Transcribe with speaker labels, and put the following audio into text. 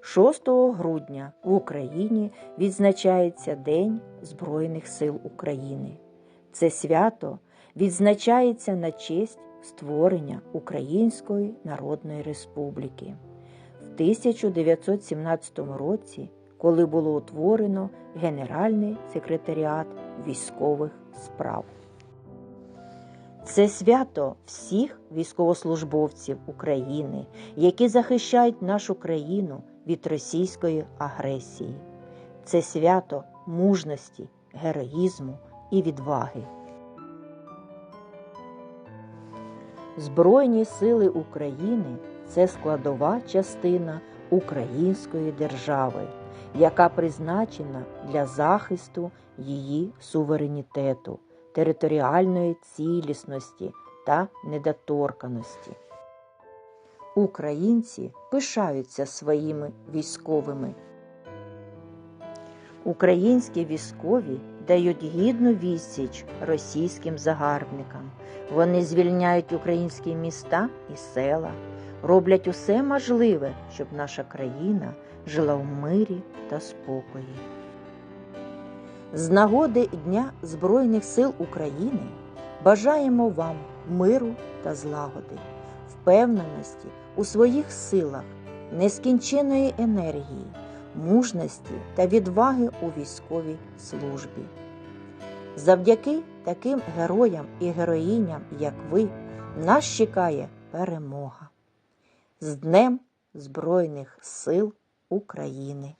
Speaker 1: 6 грудня в Україні відзначається День Збройних сил України. Це свято відзначається на честь створення Української Народної Республіки. В 1917 році, коли було утворено Генеральний секретаріат військових справ. Це свято всіх військовослужбовців України, які захищають нашу країну від російської агресії. Це свято мужності, героїзму і відваги. Збройні сили України це складова частина української держави, яка призначена для захисту її суверенітету, територіальної цілісності та недоторканості. Українці пишаються своїми військовими. Українські військові дають гідну відсіч російським загарбникам. Вони звільняють українські міста і села, роблять усе можливе, щоб наша країна жила в мирі та спокої. З нагоди Дня Збройних сил України бажаємо вам миру та злагоди, впевненості у своїх силах, нескінченої енергії, мужності та відваги у військовій службі. Завдяки таким героям і героїням, як ви, нас чекає перемога. З Днем Збройних сил України!